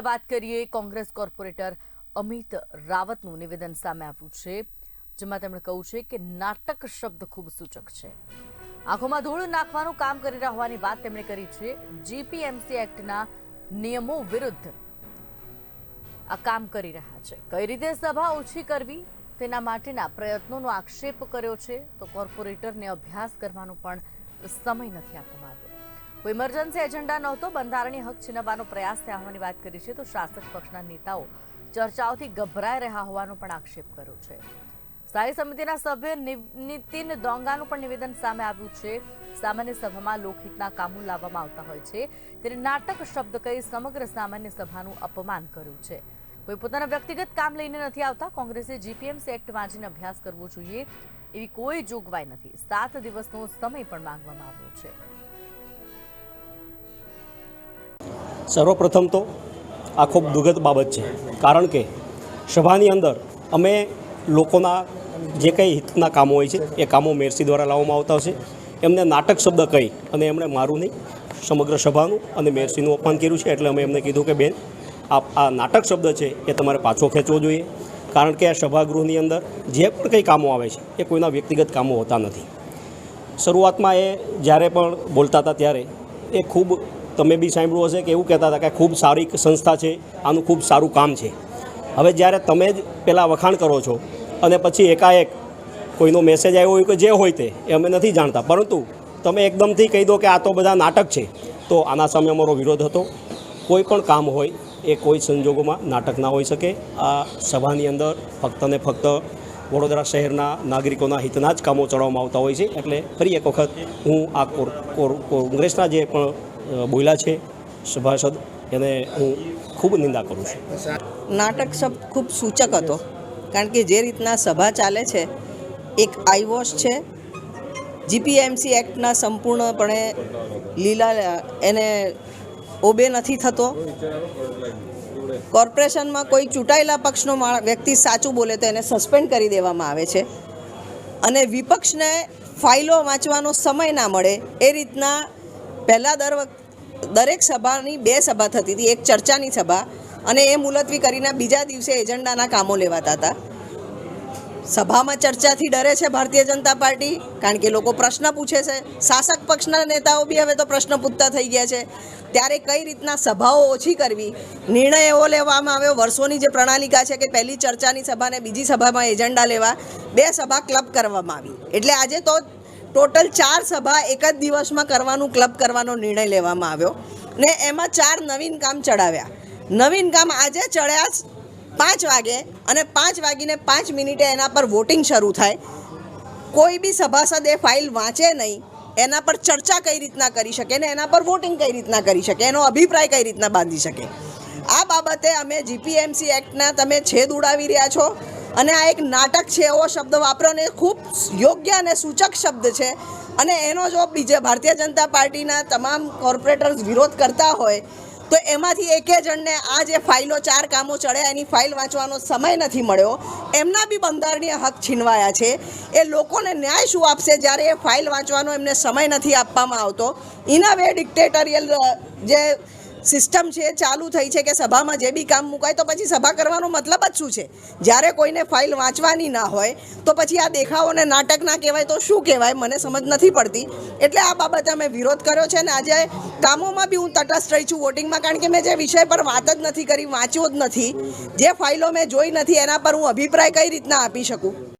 મામલે વાત કરીએ કોંગ્રેસ કોર્પોરેટર અમિત રાવતનું નિવેદન સામે આવ્યું છે, જેમાં તેમણે કહ્યું છે કે નાટક શબ્દ ખૂબ સૂચક છે. આંખોમાં ધૂળ નાખવાનું કામ કરી રહ્યા વાત તેમણે કરી છે. જીપીએમસી એક્ટના નિયમો વિરુદ્ધ આ કામ કરી રહ્યા છે. કઈ રીતે સભા ઓછી કરવી તેના માટેના પ્રયત્નોનો આક્ષેપ કર્યો છે, તો કોર્પોરેટરને અભ્યાસ કરવાનો પણ સમય નથી આપવામાં આવ્યો. કોઈ ઇમરજન્સી એજન્ડા નહોતો, બંધારણીય હક છીનવવાનો પ્રયાસ થયા હોવાની વાત કરી છે, તો શાસક પક્ષના નેતાઓ ચર્ચાઓથી ગભરાઈ રહ્યા હોવાનો પણ આક્ષેપ કર્યો છે. સ્થાયી સમિતિના સભ્ય નીતિન દોંગાનું પણ નિવેદન સામે આવ્યું છે. સામાન્ય સભામાં લોકહિતના કામો લાવવામાં આવતા હોય છે. તેને નાટક શબ્દ કહી સમગ્ર સામાન્ય સભાનું અપમાન કર્યું છે. કોઈ પોતાના વ્યક્તિગત કામ લઈને નથી આવતા. કોંગ્રેસે જીપીએમસી એક્ટ વાંચીને અભ્યાસ કરવો જોઈએ એવી કોઈ જોગવાઈ નથી. સાત દિવસનો સમય પણ માંગવામાં આવ્યો છે. સર્વપ્રથમ તો આ ખૂબ દુઃખદ બાબત છે. કારણ કે સભાની અંદર અમે લોકોના જે કંઈ હિતના કામો હોય છે, એ કામો મેરસી દ્વારા લાવવામાં આવતા છે. એમને નાટક શબ્દ કહી અને એમણે મારું નહીં સમગ્ર સભાનું અને મેરસીનું અપમાન કર્યું છે. એટલે અમે એમને કીધું કે, બેન આ આ નાટક શબ્દ છે, એ તમારે પાછો ખેંચવો જોઈએ. કારણ કે આ સભાગૃહની અંદર જે પણ કંઈ કામો આવે છે, એ કોઈના વ્યક્તિગત કામો હોતા નથી. શરૂઆતમાં એ જ્યારે પણ બોલતા હતા ત્યારે એ ખૂબ તમે બી સાંભળ્યું હશે કે એવું કહેતા હતા કે ખૂબ સારી સંસ્થા છે, આનું ખૂબ સારું કામ છે. હવે જ્યારે તમે જ પહેલાં વખાણ કરો છો અને પછી એકાએક કોઈનો મેસેજ આવ્યો હોય કે જે હોય તે, એ અમે નથી જાણતા. પરંતુ તમે એકદમથી કહી દો કે આ તો બધા નાટક છે, તો આના સામે અમારો વિરોધ હતો. કોઈ પણ કામ હોય એ કોઈ સંજોગોમાં નાટક ના હોઈ શકે. આ સભાની અંદર ફક્ત ને ફક્ત વડોદરા શહેરના નાગરિકોના હિતના જ કામો ચડાવવામાં આવતા હોય છે. એટલે ફરી એક વખત હું આ કોંગ્રેસના જે પણ બોલ્યા છે સભાસદ, એને હું ખૂબ નિંદા કરું છું. નાટક શબ્દ ખૂબ સૂચક હતો, કારણ કે જે રીતના સભા ચાલે છે, એક આઈવોશ છે, જીપીએમસી એક્ટના સંપૂર્ણપણે લીલા, એને ઓબે નથી થતો. કોર્પોરેશનમાં કોઈ ચૂંટાયેલા પક્ષનો વ્યક્તિ સાચું બોલે તો એને સસ્પેન્ડ કરી દેવામાં આવે છે. અને વિપક્ષને ફાઇલો વાંચવાનો સમય ના મળે, એ રીતના પહેલાં દર વખત દરેક સભાની બે સભા થતી હતી, એક ચર્ચાની સભા અને એ મુલતવી કરીને બીજા દિવસે એજન્ડાના કામો લેવાતા હતા. સભામાં ચર્ચાથી ડરે છે ભારતીય જનતા પાર્ટી, કારણ કે લોકો પ્રશ્ન પૂછે છે. શાસક પક્ષના નેતાઓ બી હવે તો પ્રશ્ન પૂછતા થઈ ગયા છે. ત્યારે કઈ રીતના સભાઓ ઓછી કરવી? નિર્ણય એવો લેવામાં આવ્યો, વર્ષોની જે પ્રણાલિકા છે કે પહેલી ચર્ચાની સભાને બીજી સભામાં એજન્ડા લેવા, બે સભા ક્લબ કરવામાં આવી. એટલે આજે તો ટોટલ ચાર સભા એક જ દિવસમાં કરવાનું, ક્લબ કરવાનો નિર્ણય લેવામાં આવ્યો ને એમાં ચાર નવીન કામ ચડાવ્યા. નવીન કામ આજે ચડ્યા પાંચ વાગે અને પાંચ વાગીને પાંચ મિનિટે એના પર વોટિંગ શરૂ થાય. કોઈ બી સભાસદ એ ફાઇલ વાંચે નહીં, એના પર ચર્ચા કઈ રીતના કરી શકે ને એના પર વોટિંગ કઈ રીતના કરી શકે, એનો અભિપ્રાય કઈ રીતના બાંધી શકે. આ બાબતે અમે જીપીએમસી એક્ટના તમે છેદ ઉડાવી રહ્યા છો. અને આ એક નાટક છે એવો શબ્દ વાપરો ને ખૂબ યોગ્ય અને સૂચક શબ્દ છે. અને એનો જો બીજે ભારતીય જનતા પાર્ટીના તમામ કોર્પોરેટર્સ વિરોધ કરતા હોય, તો એમાંથી એકે જણને આ જે ફાઇલો, ચાર કામો ચડ્યા, એની ફાઇલ વાંચવાનો સમય નથી મળ્યો. એમના બી બંધારણીય હક છીનવાયા છે. એ લોકોને ન્યાય શું આપશે જ્યારે એ ફાઇલ વાંચવાનો એમને સમય નથી આપવામાં આવતો? ઇના વે ડિક્ટેટરિયલ જે સિસ્ટમ છે, ચાલુ થઈ છે કે સભામાં જે બી કામ મુકાય, તો પછી સભા કરવાનો મતલબ જ શું છે? જ્યારે કોઈને ફાઇલ વાંચવાની ના હોય, તો પછી આ દેખાવોને નાટક ના કહેવાય, તો શું કહેવાય? મને સમજ નથી પડતી. એટલે આ બાબતે અમે વિરોધ કર્યો છે અને આજે કામોમાં બી હું તટસ્થ રહી છું વોટિંગમાં, કારણ કે મેં જે વિષય પર વાત જ નથી કરી, વાંચ્યો જ નથી. જે ફાઇલો મેં જોઈ નથી, એના પર હું અભિપ્રાય કઈ રીતના આપી શકું?